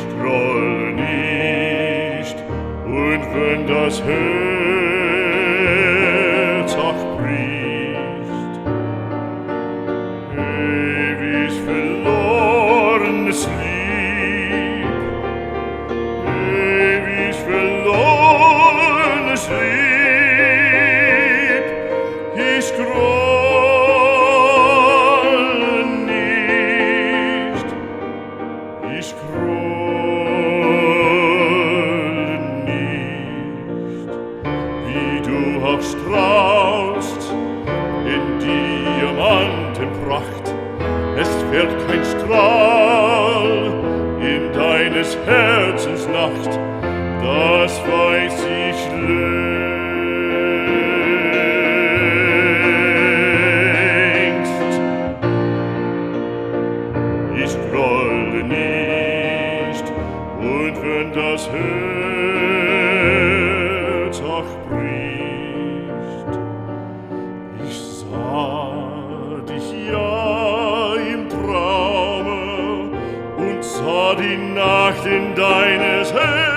nicht, groll nicht, und wenn das Herz auch bricht, ewig verlorenes Lieb, ewig verlorenes Lieb, ich groll, Ich du auch in Diamantenpracht es fährt kein Strahl in deines Herzens Nacht. Das weiß ich längst. Ich groll nicht und wenn das Herz Die Nacht in deines Herz